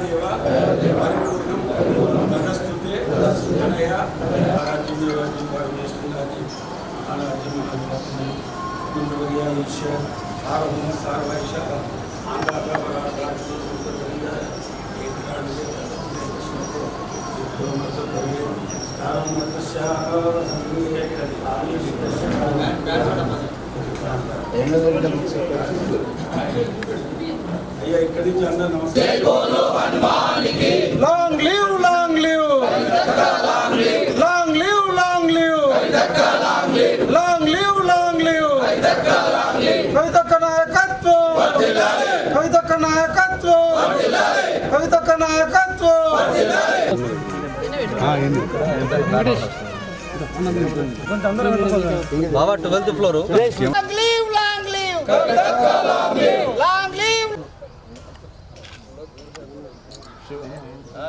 దేవ పరిపూర్ణం తదస్తుతే అనయ ఆరాధ్యం పరమేశ్వరాది ఆరాధ్యం గుండవర్యాయుష్య సార్వభౌమ సార్వైష ఆంధ్ర అయ్యా ఇక్కడి నుంచి అందరూ నమస్కారం. Long live long live. Long live long live. Long live long live. కవితక్క నాయకత్వం. కవితక్క నాయకత్వం. కవితక్క నాయకత్వం. బాబా ట్వెల్త్ ఫ్లోర్ Long live,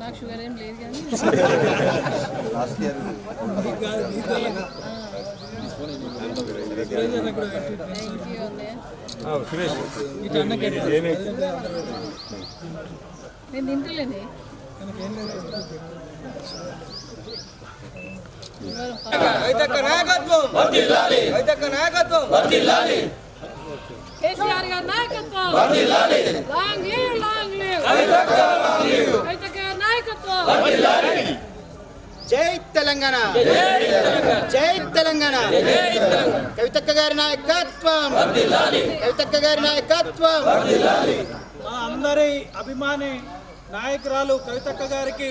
నాకు షుగర్ ఏం లేదు కానీ. లాస్ట్ ఇయర్ థ్యాంక్ యూ అన్నయ్య. నేను తింటలేనే కవితక్క నాయకత్వం. కవితక్క నాయకత్వం. కేసీఆర్ గారి నాయకత్వం. Long live long live. కవితక్క గారి నాయకత్వం. జై తెలంగాణ. జై తెలంగాణ. కవితక్క గారి నాయకత్వం. కవితక్క గారి నాయకత్వం. మా అందరి అభిమాని నాయకురాలు కవితక్క గారికి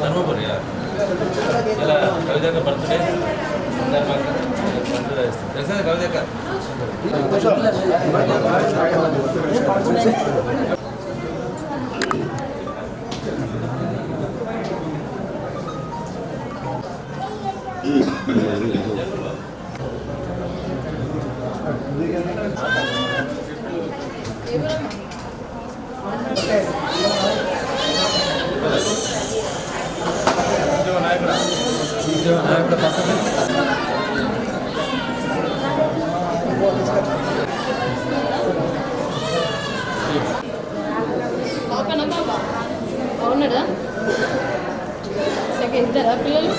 ధర్మపురి ఇలా కవితక్క బర్త్డే సందర్భంగా మంజూరు చేస్తాం తెలుసా కవితక్క పాపనా బాగున్నాడా సెకండ్ ఇద్దరా పిల్లలు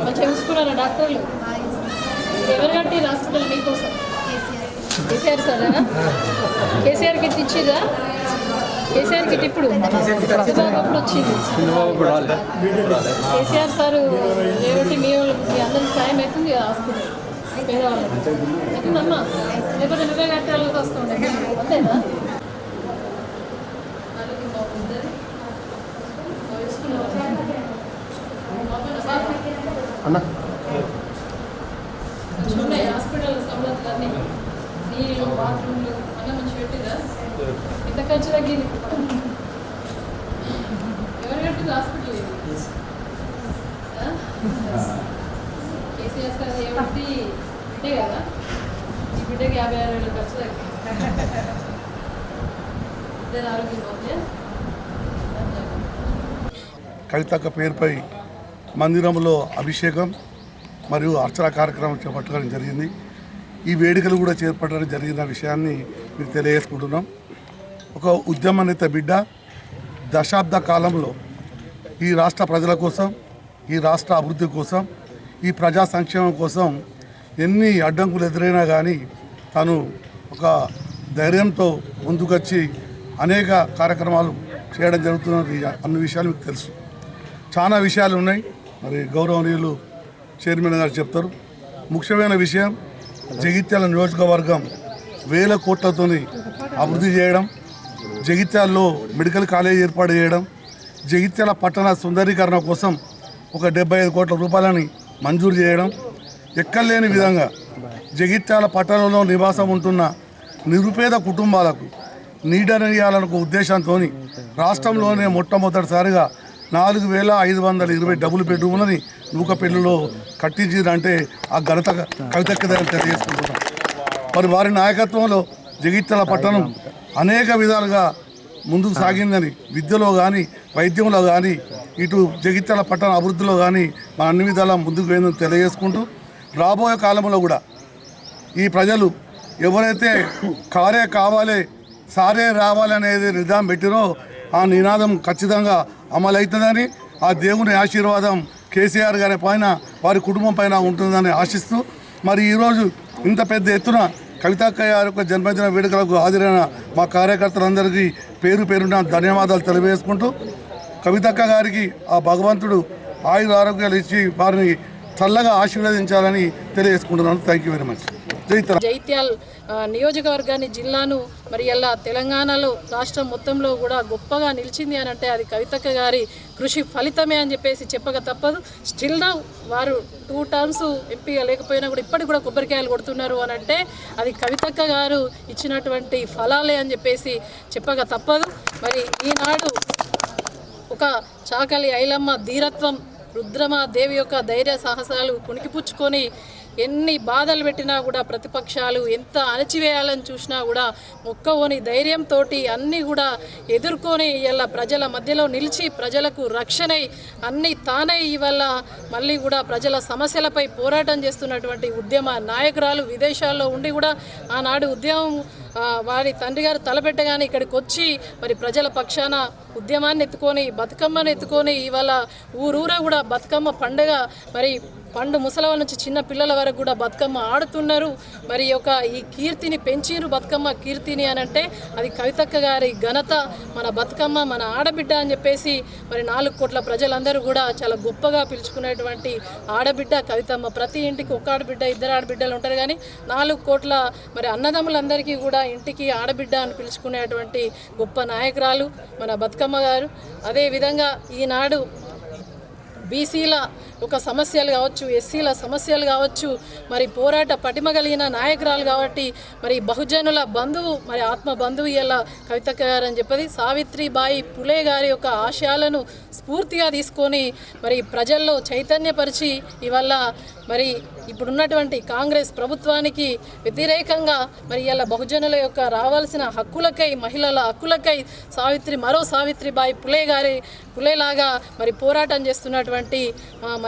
మంచిగా చూసుకున్నారా డాక్టర్లు. ఎవరు కట్టి హాస్పిటల్ మీకోసం కేసీఆర్ సారేనా కేసీఆర్కి కిట్ కేసీఆర్ కిట్ ఇప్పుడు చంద్రబాబు వచ్చింది. కేసీఆర్ సార్ రేవటి మీ వాళ్ళకి అందరికి సాయం అవుతుంది హాస్పిటల్ పేదవాళ్ళకి. అవుతుందమ్మా. లేకపోతే నువ్వే కట్టాలకు వస్తుండే అంతేనా? అన్న. హాస్పిటల్ సౌలభ్యాలు అన్నీ నీళ్ళు బాత్రూమ్లు అన్నీ మంచి పెట్టిరా. ఎంత ఖర్చు తగ్గింది. ఎవరు కట్టింది హాస్పిటల్ ఇది? ఆ? కేసీఆర్ సార్ ఏమిటి బిడ్డే కదా? ఈ బిడ్డకి యాభై ఆరు వేల ఖర్చు తగ్గింది. ఇద్దరు ఆరోగ్యం బాగుంది? కవితక్క పేరుపై మందిరంలో అభిషేకం మరియు అర్చన కార్యక్రమం చేపట్టడం జరిగింది. ఈ వేడుకలు కూడా చేపట్టడం జరిగిన విషయాన్ని మీకు తెలియజేసుకుంటున్నాం. ఒక ఉద్యమనేత బిడ్డ దశాబ్ద కాలంలో ఈ రాష్ట్ర ప్రజల కోసం ఈ రాష్ట్ర అభివృద్ధి కోసం ఈ ప్రజా సంక్షేమం కోసం ఎన్ని అడ్డంకులు ఎదురైనా కానీ తను ఒక ధైర్యంతో ముందుకొచ్చి అనేక కార్యక్రమాలు చేయడం జరుగుతున్నది అన్ని విషయాలు మీకు తెలుసు. చాలా విషయాలు ఉన్నాయి. మరి గౌరవనీయులు చైర్మన్ గారు చెప్తారు. ముఖ్యమైన విషయం జగిత్యాల నియోజకవర్గం వేల కోట్లతోని అభివృద్ధి చేయడం జగిత్యాలలో మెడికల్ కాలేజ్ ఏర్పాటు చేయడం జగిత్యాల పట్టణ సుందరీకరణ కోసం ఒక డెబ్బై ఐదు కోట్ల రూపాయలని మంజూరు చేయడం ఎక్కలేని విధంగా జగిత్యాల పట్టణంలో నివాసం ఉంటున్న నిరుపేద కుటుంబాలకు నీడనియాలన్న ఒక ఉద్దేశంతో రాష్ట్రంలోనే మొట్టమొదటిసారిగా నాలుగు వేల ఐదు వందల ఇరవై డబుల్ బెడ్రూమ్లని నూకపెల్లిలో కట్టించిందంటే ఆ ఘనత కవితక్కదని తెలియజేసుకుంటున్నాం. మరి వారి నాయకత్వంలో జగిత్యాల పట్టణం అనేక విధాలుగా ముందుకు సాగిందని విద్యలో కానీ వైద్యంలో కానీ ఇటు జగిత్యాల పట్టణ అభివృద్ధిలో కానీ మన అన్ని విధాలా ముందుకు పోయిందని తెలియజేసుకుంటూ రాబోయే కాలంలో కూడా ఈ ప్రజలు ఎవరైతే కారే కావాలి సారే రావాలి అనేది నిదానం పెట్టినో ఆ నినాదం ఖచ్చితంగా అమలవుతుందని ఆ దేవుని ఆశీర్వాదం కేసీఆర్ గారి పైన వారి కుటుంబం పైన ఉంటుందని ఆశిస్తూ మరి ఈరోజు ఇంత పెద్ద ఎత్తున కవితక్క గారి యొక్క జన్మదిన వేడుకలకు హాజరైన మా కార్యకర్తలందరికీ పేరు పేరున ధన్యవాదాలు తెలియజేసుకుంటూ కవితక్క గారికి ఆ భగవంతుడు ఆయుర ఆరోగ్యాలు ఇచ్చి వారిని చల్లగా ఆశీర్వదించాలని తెలియజేసుకుంటున్నాను. థ్యాంక్ యూ వెరీ మచ్ జైత్యాల్ నియోజకవర్గాన్ని జిల్లాను మరి ఎలా తెలంగాణలో రాష్ట్రం మొత్తంలో కూడా గొప్పగా నిలిచింది అని అంటే అది కవితక్క గారి కృషి ఫలితమే అని చెప్పేసి చెప్పక తప్పదు. స్టిల్ నౌ వారు టూ టర్మ్స్ ఎంపీగా లేకపోయినా కూడా ఇప్పటికి కూడా కొబ్బరికాయలు కొడుతున్నారు అని అంటే అది కవితక్క గారు ఇచ్చినటువంటి ఫలాలే అని చెప్పేసి చెప్పక తప్పదు. మరి ఈనాడు ఒక చాకలి ఐలమ్మ ధీరత్వం రుద్రమ దేవి యొక్క ధైర్య సాహసాలు కునికిపుచ్చుకొని ఎన్ని బాధలు పెట్టినా కూడా ప్రతిపక్షాలు ఎంత అణచివేయాలని చూసినా కూడా మొక్కవోని ధైర్యంతో అన్నీ కూడా ఎదుర్కొని ఇలా ప్రజల మధ్యలో నిలిచి ప్రజలకు రక్షణై అన్నీ తానై ఇవాళ మళ్ళీ కూడా ప్రజల సమస్యలపై పోరాటం చేస్తున్నటువంటి ఉద్యమ నాయకురాలు విదేశాల్లో ఉండి కూడా ఆనాడు ఉద్యమం వారి తండ్రి గారు తలపెట్టగానే ఇక్కడికి వచ్చి మరి ప్రజల పక్షాన ఉద్యమాన్ని ఎత్తుకొని బతుకమ్మను ఎత్తుకొని ఇవాళ ఊరూరా కూడా బతుకమ్మ పండుగ మరి పండు ముసలవ నుంచి చిన్న పిల్లల వరకు కూడా బతుకమ్మ ఆడుతున్నారు. మరి ఒక ఈ కీర్తిని పెంచిరు బతుకమ్మ కీర్తిని అని అంటే అది కవితక్క గారి ఘనత. మన బతుకమ్మ మన ఆడబిడ్డ అని చెప్పేసి మరి నాలుగు కోట్ల ప్రజలందరూ కూడా చాలా గొప్పగా పిలుచుకునేటువంటి ఆడబిడ్డ కవితమ్మ. ప్రతి ఇంటికి ఒక ఆడబిడ్డ ఇద్దరు ఆడబిడ్డలు ఉంటారు కానీ నాలుగు కోట్ల మరి అన్నదమ్ములందరికీ కూడా ఇంటికి ఆడబిడ్డ అని పిలుచుకునేటువంటి గొప్ప నాయకురాలు మన బతుకమ్మ గారు. అదేవిధంగా ఈనాడు బీసీల ఒక సమస్యలు కావచ్చు ఎస్సీల సమస్యలు కావచ్చు మరి పోరాట పటిమ కలిగిన నాయకురాలు కాబట్టి మరి బహుజనుల బంధువు మరి ఆత్మ బంధువు ఇలా కవిత గారు అని చెప్పది. సావిత్రిబాయి పులే గారి యొక్క ఆశయాలను స్ఫూర్తిగా తీసుకొని మరి ప్రజల్లో చైతన్యపరిచి ఇవల్ల మరి ఇప్పుడున్నటువంటి కాంగ్రెస్ ప్రభుత్వానికి వ్యతిరేకంగా మరి ఇలా బహుజనుల యొక్క రావాల్సిన హక్కులకై మహిళల హక్కులకై సావిత్రి మరో సావిత్రిబాయి పులే గారి పులేలాగా మరి పోరాటం చేస్తున్నటువంటి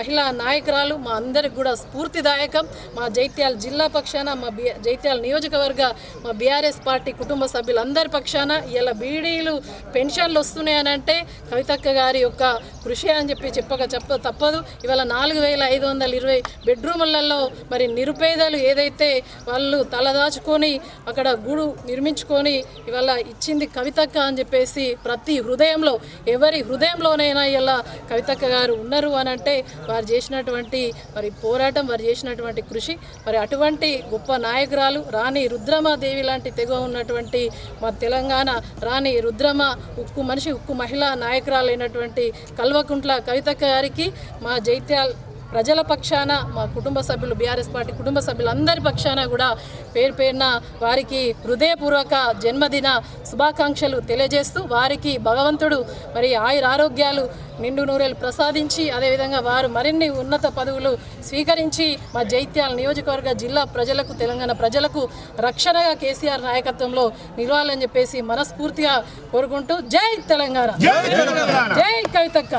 మహిళా నాయకురాలు మా అందరికి కూడా స్ఫూర్తిదాయకం. మా జైత్యాల జిల్లా పక్షాన మా బి జైత్యాల నియోజకవర్గ మా బీఆర్ఎస్ పార్టీ కుటుంబ సభ్యులందరి పక్షాన ఇలా బీడీలు పెన్షన్లు వస్తున్నాయని అంటే కవితక్క గారి యొక్క కృషి అని చెప్పి చెప్పక చెప్ప తప్పదు. ఇవాళ నాలుగు వేల ఐదు వందల ఇరవై బెడ్రూములలో మరి నిరుపేదలు ఏదైతే వాళ్ళు తలదాచుకొని అక్కడ గూడు నిర్మించుకొని ఇవాళ ఇచ్చింది కవితక్క అని చెప్పేసి ప్రతి హృదయంలో ఎవరి హృదయంలోనైనా ఇలా కవితక్క గారు ఉన్నారు అని అంటే వారు చేసినటువంటి మరి పోరాటం వారు చేసినటువంటి కృషి మరి అటువంటి గొప్ప నాయకురాలు రాణి రుద్రమాదేవి లాంటి తెగ ఉన్నటువంటి మా తెలంగాణ రాణి రుద్రమ ఉక్కు మనిషి ఉక్కు మహిళా నాయకురాలైనటువంటి కల్వకుంట్ల కవిత గారికి మా జైత్యాల్ ప్రజల పక్షాన మా కుటుంబ సభ్యులు బీఆర్ఎస్ పార్టీ కుటుంబ సభ్యులందరి పక్షాన కూడా పేరు పేరున వారికి హృదయపూర్వక జన్మదిన శుభాకాంక్షలు తెలియజేస్తూ వారికి భగవంతుడు మరి ఆయుర ఆరోగ్యాలు నిండు నూరేలు ప్రసాదించి అదేవిధంగా వారు మరిన్ని ఉన్నత పదవులు స్వీకరించి మా జైత్యాల నియోజకవర్గ జిల్లా ప్రజలకు తెలంగాణ ప్రజలకు రక్షణగా కేసీఆర్ నాయకత్వంలో నిలవాలని చెప్పేసి మనస్ఫూర్తిగా కోరుకుంటూ జై తెలంగాణ. జై కవితక్క.